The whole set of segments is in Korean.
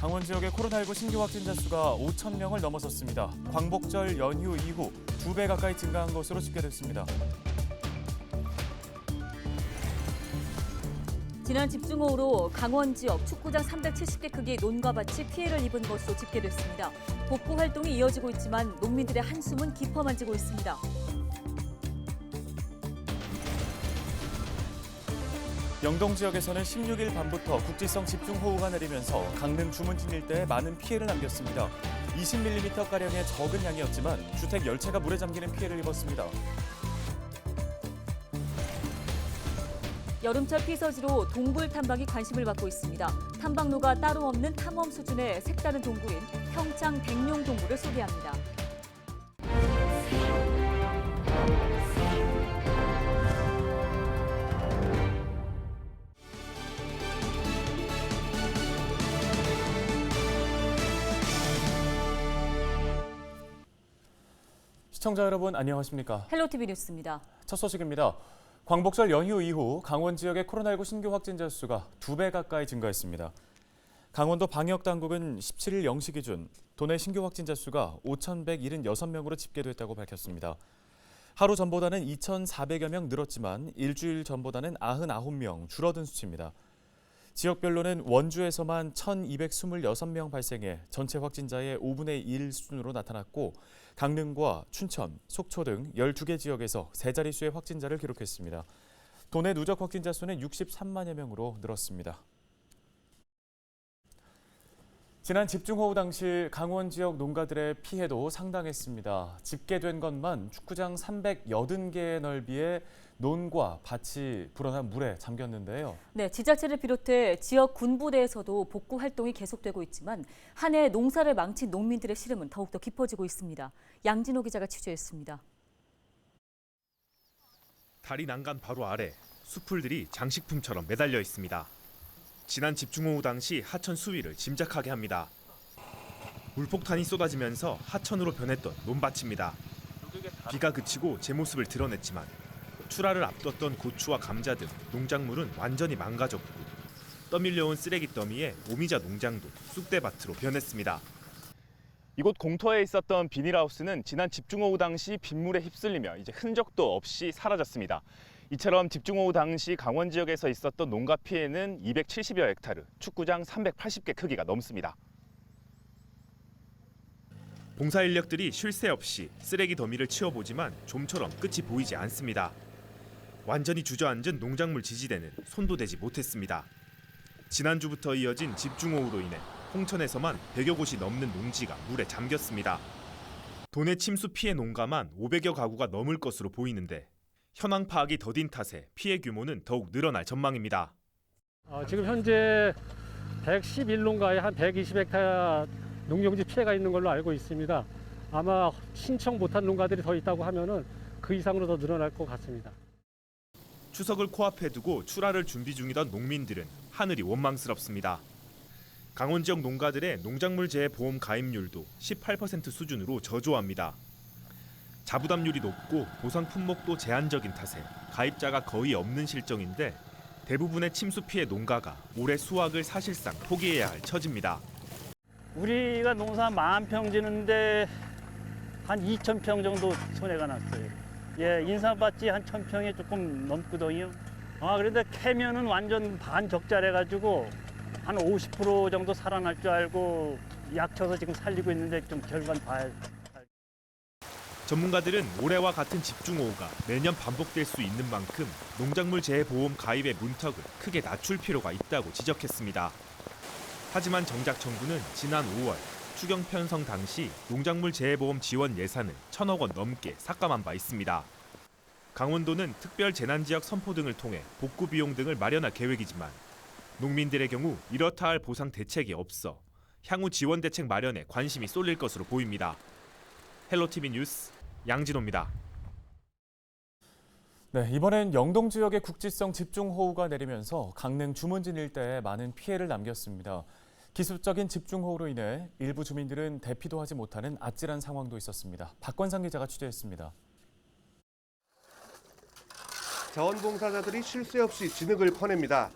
강원 지역의 코로나19 신규 확진자 수가 5천 명을 넘어섰습니다. 광복절 연휴 이후 두 배 가까이 증가한 것으로 집계됐습니다. 지난 집중호우로 강원 지역 축구장 370개 크기 논과 밭이 피해를 입은 것으로 집계됐습니다. 복구 활동이 이어지고 있지만 농민들의 한숨은 깊어만지고 있습니다. 영동 지역에서는 16일 밤부터 국지성 집중호우가 내리면서 강릉 주문진 일대에 많은 피해를 남겼습니다. 20mm가량의 적은 양이었지만 주택 열채가 물에 잠기는 피해를 입었습니다. 여름철 피서지로 동굴 탐방이 관심을 받고 있습니다. 탐방로가 따로 없는 탐험 수준의 색다른 동굴인 평창 백룡 동굴을 소개합니다. 시청자 여러분 안녕하십니까? 헬로티비 뉴스입니다. 첫 소식입니다. 광복절 연휴 이후 강원 지역의 코로나19 신규 확진자 수가 두 배 가까이 증가했습니다. 강원도 방역 당국은 17일 0시 기준 도내 신규 확진자 수가 5,176명으로 집계됐다고 밝혔습니다. 하루 전보다는 2,400여 명 늘었지만 일주일 전보다는 99명 줄어든 수치입니다. 지역별로는 원주에서만 1,226명 발생해 전체 확진자의 5분의 1 수준으로 나타났고 강릉과 춘천, 속초 등 12개 지역에서 세 자릿수의 확진자를 기록했습니다. 도내 누적 확진자 수는 63만여 명으로 늘었습니다. 지난 집중호우 당시 강원 지역 농가들의 피해도 상당했습니다. 집계된 것만 축구장 380개의 넓이의 논과 밭이 불어난 물에 잠겼는데요. 네, 지자체를 비롯해 지역 군부대에서도 복구 활동이 계속되고 있지만 한 해 농사를 망친 농민들의 시름은 더욱더 깊어지고 있습니다. 양진호 기자가 취재했습니다. 다리 난간 바로 아래 수풀들이 장식품처럼 매달려 있습니다. 지난 집중호우 당시 하천 수위를 짐작하게 합니다. 물폭탄이 쏟아지면서 하천으로 변했던 논밭입니다. 비가 그치고 제 모습을 드러냈지만 출하를 앞뒀던 고추와 감자 등 농작물은 완전히 망가졌고 떠밀려온 쓰레기 더미에 오미자 농장도 쑥대밭으로 변했습니다. 이곳 공터에 있었던 비닐하우스는 지난 집중호우 당시 빗물에 휩쓸리며 이제 흔적도 없이 사라졌습니다. 이처럼 집중호우 당시 강원 지역에서 있었던 농가 피해는 270여 헥타르, 축구장 380개 크기가 넘습니다. 봉사 인력들이 쉴 새 없이 쓰레기 더미를 치워보지만 좀처럼 끝이 보이지 않습니다. 완전히 주저앉은 농작물 지지대는 손도 대지 못했습니다. 지난주부터 이어진 집중호우로 인해 홍천에서만 100여 곳이 넘는 농지가 물에 잠겼습니다. 도내 침수 피해 농가만 500여 가구가 넘을 것으로 보이는데 현황 파악이 더딘 탓에 피해 규모는 더욱 늘어날 전망입니다. 어, 지금 현재 111농가에 한 120헥타르 농경지 피해가 있는 걸로 알고 있습니다. 아마 신청 못한 농가들이 더 있다고 하면은 그 이상으로 더 늘어날 것 같습니다. 추석을 코앞에 두고 출하를 준비 중이던 농민들은 하늘이 원망스럽습니다. 강원 지역 농가들의 농작물 재해 보험 가입률도 18% 수준으로 저조합니다. 자부담률이 높고 보상 품목도 제한적인 탓에 가입자가 거의 없는 실정인데 대부분의 침수 피해 농가가 올해 수확을 사실상 포기해야 할 처지입니다. 우리가 농사 만 평 지는데 한 2천 평 정도 손해가 났어요. 예, 인삼밭이 한 천 평에 조금 넘거든요. 아, 그런데 캐면은 완전 반 적자래 가지고 한 50% 정도 살아날 줄 알고 약 쳐서 지금 살리고 있는데 좀 결과는 봐야 전문가들은 올해와 같은 집중호우가 매년 반복될 수 있는 만큼 농작물 재해 보험 가입의 문턱을 크게 낮출 필요가 있다고 지적했습니다. 하지만 정작 정부는 지난 5월 추경 편성 당시 농작물 재해 보험 지원 예산을 천억 원 넘게 삭감한 바 있습니다. 강원도는 특별 재난 지역 선포 등을 통해 복구 비용 등을 마련할 계획이지만 농민들의 경우 이렇다 할 보상 대책이 없어 향후 지원 대책 마련에 관심이 쏠릴 것으로 보입니다. 헬로티비 뉴스 양진호입니다. 네, 이번엔 영동 지역의 국지성 집중호우가 내리면서 강릉 주문진 일대에 많은 피해를 남겼습니다. 기습적인 집중호우로 인해 일부 주민들은 대피도 하지 못하는 아찔한 상황도 있었습니다. 박권상 기자가 취재했습니다. 자원봉사자들이 쉴 새 없이 진흙을 퍼냅니다.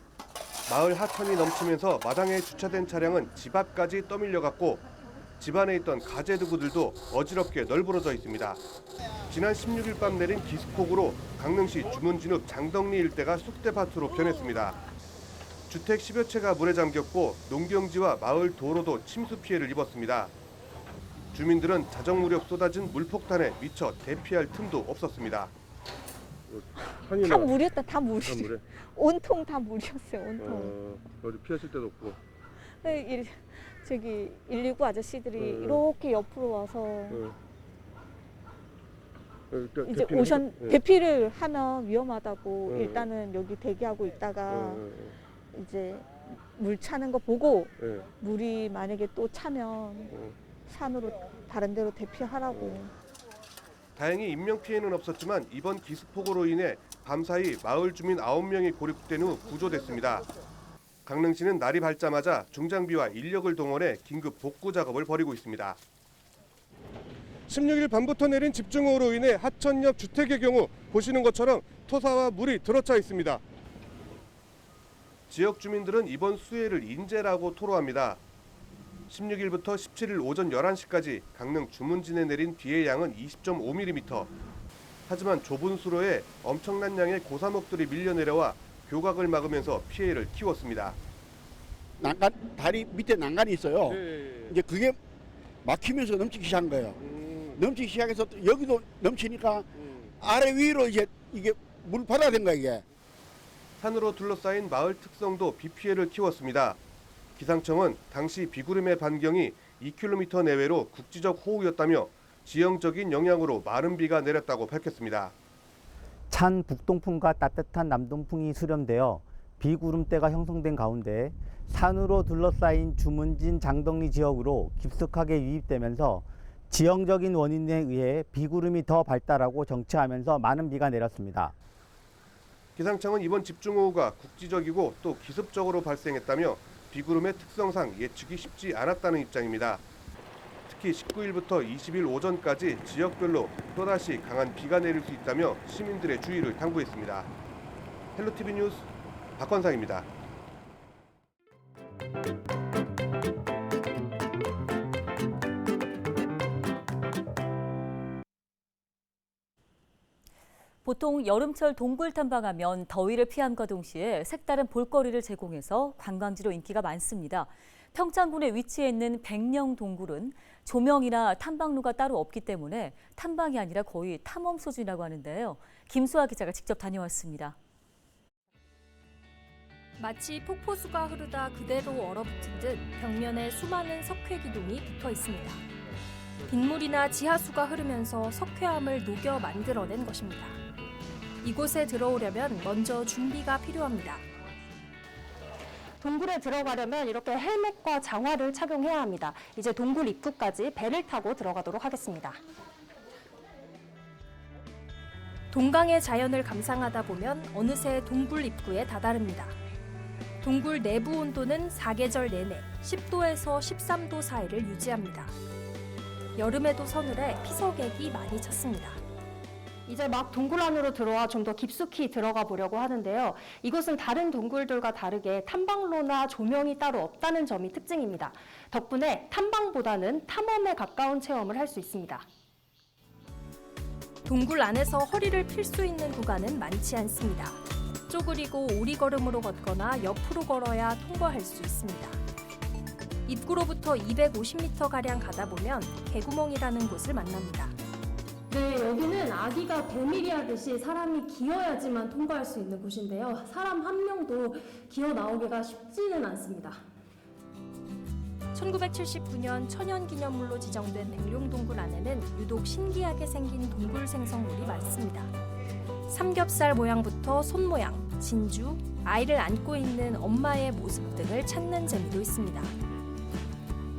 마을 하천이 넘치면서 마당에 주차된 차량은 집 앞까지 떠밀려갔고 집 안에 있던 가재 두구들도 어지럽게 널브러져 있습니다. 지난 16일 밤 내린 기습폭우로 강릉시 주문진읍 장덕리 일대가 쑥대밭으로 변했습니다. 주택 10여 채가 물에 잠겼고 농경지와 마을 도로도 침수 피해를 입었습니다. 주민들은 자정 무렵 쏟아진 물폭탄에 미처 대피할 틈도 없었습니다. 다 물이었다 다 물이 물에 온통 다 물이었어요 온통 어, 어디 피하실 데도 없고 네, 일, 저기 119 아저씨들이 음. 이렇게 옆으로 와서 어. 이제 오셨 대피를 하면 위험하다고 음. 일단은 여기 대기하고 있다가 어, 이제 물 차는 거 보고 예. 물이 만약에 또 차면 산으로 다른 데로 대피하라고 다행히 인명 피해는 없었지만 이번 기습폭우로 인해 밤사이 마을 주민 9명이 고립된 후 구조됐습니다. 강릉시는 날이 밝자마자 중장비와 인력을 동원해 긴급 복구 작업을 벌이고 있습니다. 16일 밤부터 내린 집중호우로 인해 하천 옆 주택의 경우 보시는 것처럼 토사와 물이 들어차 있습니다. 지역 주민들은 이번 수해를 인재라고 토로합니다. 16일부터 17일 오전 11시까지 강릉 주문진에 내린 비의 양은 20.5mm. 하지만 좁은 수로에 엄청난 양의 고사목들이 밀려 내려와 교각을 막으면서 피해를 키웠습니다. 난간 다리 밑에 난간이 있어요. 네. 이제 그게 막히면서 넘치기 시작한 거예요. 넘치기 시작해서 또 여기도 넘치니까 아래 위로 이제 이게 물 받아야 된 거야 이게. 산으로 둘러싸인 마을 특성도 비 피해를 키웠습니다. 기상청은 당시 비구름의 반경이 2km 내외로 국지적 호우였다며 지형적인 영향으로 마른 비가 내렸다고 밝혔습니다. 찬 북동풍과 따뜻한 남동풍이 수렴되어 비구름대가 형성된 가운데 산으로 둘러싸인 주문진 장덕리 지역으로 깊숙하게 유입되면서 지형적인 원인에 의해 비구름이 더 발달하고 정체하면서 많은 비가 내렸습니다. 기상청은 이번 집중호우가 국지적이고 또 기습적으로 발생했다며 비구름의 특성상 예측이 쉽지 않았다는 입장입니다. 특히 19일부터 20일 오전까지 지역별로 또다시 강한 비가 내릴 수 있다며 시민들의 주의를 당부했습니다. 헬로티비 뉴스 박건상입니다. 보통 여름철 동굴 탐방하면 더위를 피함과 동시에 색다른 볼거리를 제공해서 관광지로 인기가 많습니다. 평창군에 위치해 있는 백령 동굴은 조명이나 탐방로가 따로 없기 때문에 탐방이 아니라 거의 탐험 수준이라고 하는데요. 김수아 기자가 직접 다녀왔습니다. 마치 폭포수가 흐르다 그대로 얼어붙은 듯 벽면에 수많은 석회 기둥이 붙어 있습니다. 빗물이나 지하수가 흐르면서 석회암을 녹여 만들어낸 것입니다. 이곳에 들어오려면 먼저 준비가 필요합니다. 동굴에 들어가려면 이렇게 헬멧과 장화를 착용해야 합니다. 이제 동굴 입구까지 배를 타고 들어가도록 하겠습니다. 동강의 자연을 감상하다 보면 어느새 동굴 입구에 다다릅니다. 동굴 내부 온도는 사계절 내내 10도에서 13도 사이를 유지합니다. 여름에도 서늘해 피서객이 많이 찾습니다. 이제 막 동굴 안으로 들어와 좀 더 깊숙이 들어가 보려고 하는데요. 이곳은 다른 동굴들과 다르게 탐방로나 조명이 따로 없다는 점이 특징입니다. 덕분에 탐방보다는 탐험에 가까운 체험을 할 수 있습니다. 동굴 안에서 허리를 필 수 있는 구간은 많지 않습니다. 쪼그리고 오리걸음으로 걷거나 옆으로 걸어야 통과할 수 있습니다. 입구로부터 250m가량 가다 보면 개구멍이라는 곳을 만납니다. 네, 여기는 아기가 배밀이 하듯이 사람이 기어야지만 통과할 수 있는 곳인데요. 사람 한 명도 기어 나오기가 쉽지는 않습니다. 1979년 천연기념물로 지정된 백룡동굴 안에는 유독 신기하게 생긴 동굴 생성물이 많습니다. 삼겹살 모양부터 손 모양, 진주, 아이를 안고 있는 엄마의 모습 등을 찾는 재미도 있습니다.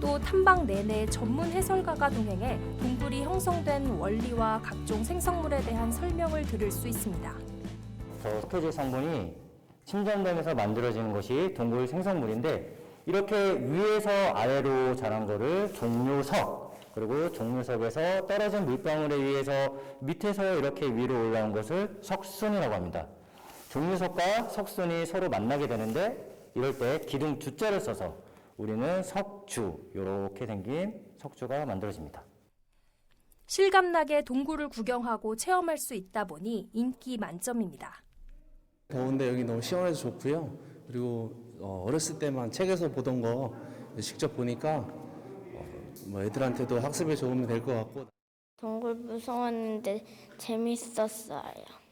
또 탐방 내내 전문 해설가가 동행해 동굴이 형성된 원리와 각종 생성물에 대한 설명을 들을 수 있습니다. 저 스토지 성분이 침전되면서 만들어지는 것이 동굴 생성물인데 이렇게 위에서 아래로 자란 거를 종료석 그리고 종료석에서 떨어진 물방울에 의해서 밑에서 이렇게 위로 올라온 것을 석순이라고 합니다. 종료석과 석순이 서로 만나게 되는데 이럴 때 기둥 주자를 써서 우리는 석주 이렇게 생긴 석주가 만들어집니다. 실감나게 동굴을 구경하고 체험할 수 있다 보니 인기 만점입니다. 더운데 여기 너무 시원해서 좋고요. 그리고 어, 어렸을 때만 책에서 보던 거 직접 보니까 어, 뭐 애들한테도 학습에 도움이 될 것 같고 동굴 무서웠는데 재밌었어요.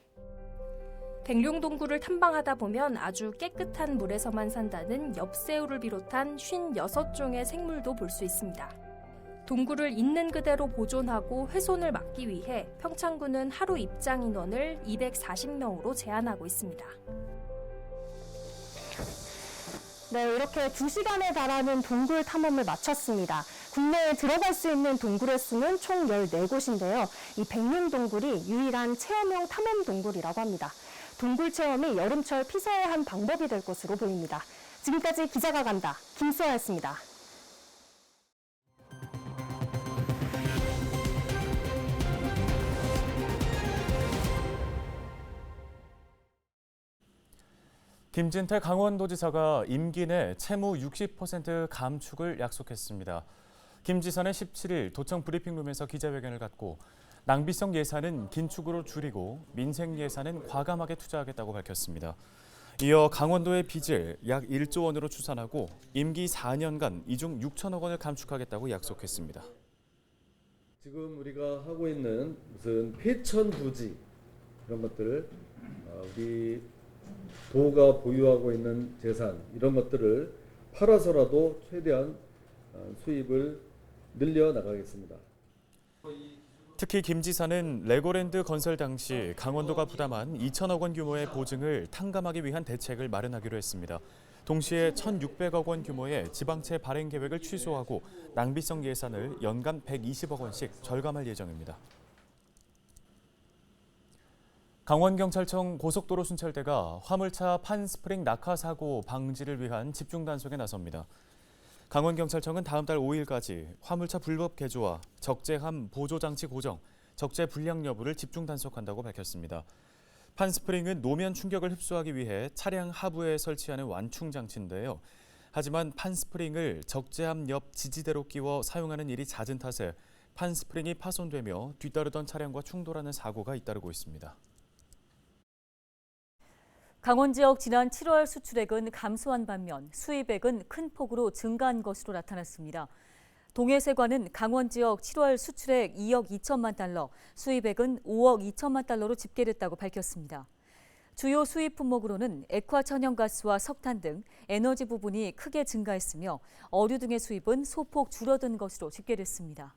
백룡동굴을 탐방하다 보면 아주 깨끗한 물에서만 산다는 엽새우를 비롯한 56종의 생물도 볼 수 있습니다. 동굴을 있는 그대로 보존하고 훼손을 막기 위해 평창군은 하루 입장 인원을 240명으로 제한하고 있습니다. 네, 이렇게 2시간에 달하는 동굴 탐험을 마쳤습니다. 국내에 들어갈 수 있는 동굴의 수는 총 14곳인데요. 이 백룡동굴이 유일한 체험형 탐험 동굴이라고 합니다. 동굴 체험이 여름철 피서의 한 방법이 될 것으로 보입니다. 지금까지 기자가 간다. 김수아였습니다. 김진태 강원도지사가 임기 내 채무 60% 감축을 약속했습니다. 김 지사는 17일 도청 브리핑룸에서 기자회견을 갖고 낭비성 예산은 긴축으로 줄이고 민생 예산은 과감하게 투자하겠다고 밝혔습니다. 이어 강원도의 빚을 약 1조 원으로 추산하고 임기 4년간 이중 6천억 원을 감축하겠다고 약속했습니다. 지금 우리가 하고 있는 무슨 폐천 부지 이런 것들 어, 우리 도가 보유하고 있는 재산 이런 것들을 팔아서라도 최대한 어, 수입을 늘려 나가겠습니다. 특히 김 지사는 레고랜드 건설 당시 강원도가 부담한 2천억 원 규모의 보증을 탕감하기 위한 대책을 마련하기로 했습니다. 동시에 1,600억 원 규모의 지방채 발행 계획을 취소하고 낭비성 예산을 연간 120억 원씩 절감할 예정입니다. 강원경찰청 고속도로 순찰대가 화물차 판스프링 낙하 사고 방지를 위한 집중 단속에 나섭니다. 강원경찰청은 다음 달 5일까지 화물차 불법 개조와 적재함 보조 장치 고정, 적재 불량 여부를 집중 단속한다고 밝혔습니다. 판스프링은 노면 충격을 흡수하기 위해 차량 하부에 설치하는 완충 장치인데요. 하지만 판스프링을 적재함 옆 지지대로 끼워 사용하는 일이 잦은 탓에 판스프링이 파손되며 뒤따르던 차량과 충돌하는 사고가 잇따르고 있습니다. 강원 지역 지난 7월 수출액은 감소한 반면 수입액은 큰 폭으로 증가한 것으로 나타났습니다. 동해세관은 강원 지역 7월 수출액 2억 2천만 달러, 수입액은 5억 2천만 달러로 집계됐다고 밝혔습니다. 주요 수입 품목으로는 액화 천연가스와 석탄 등 에너지 부분이 크게 증가했으며 어류 등의 수입은 소폭 줄어든 것으로 집계됐습니다.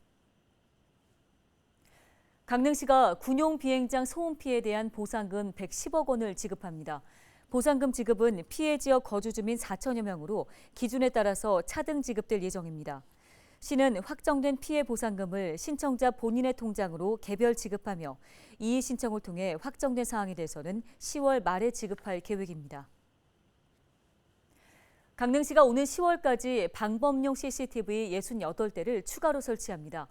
강릉시가 군용 비행장 소음 피해에 대한 보상금 110억 원을 지급합니다. 보상금 지급은 피해 지역 거주 주민 4천여 명으로 기준에 따라서 차등 지급될 예정입니다. 시는 확정된 피해 보상금을 신청자 본인의 통장으로 개별 지급하며 이의 신청을 통해 확정된 사항에 대해서는 10월 말에 지급할 계획입니다. 강릉시가 오는 10월까지 방범용 CCTV 68대를 추가로 설치합니다.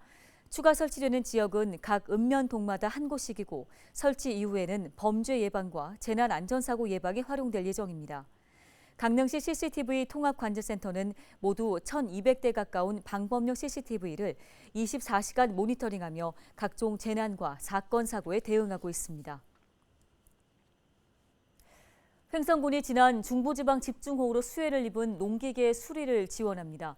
추가 설치되는 지역은 각 읍면 동마다 한 곳씩이고 설치 이후에는 범죄 예방과 재난 안전사고 예방에 활용될 예정입니다. 강릉시 CCTV 통합관제센터는 모두 1,200대 가까운 방범용 CCTV를 24시간 모니터링하며 각종 재난과 사건 사고에 대응하고 있습니다. 횡성군이 지난 중부지방 집중호우로 수해를 입은 농기계 수리를 지원합니다.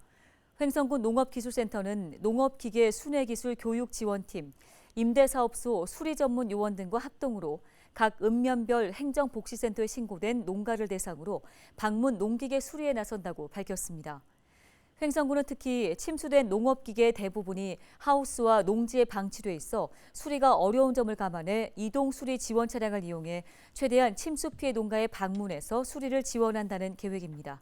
횡성군 농업기술센터는 농업기계 순회기술 교육 지원팀, 임대사업소 수리전문 요원 등과 합동으로 각 읍면별 행정복지센터에 신고된 농가를 대상으로 방문 농기계 수리에 나선다고 밝혔습니다. 횡성군은 특히 침수된 농업기계 대부분이 하우스와 농지에 방치돼 있어 수리가 어려운 점을 감안해 이동 수리 지원 차량을 이용해 최대한 침수 피해 농가에 방문해서 수리를 지원한다는 계획입니다.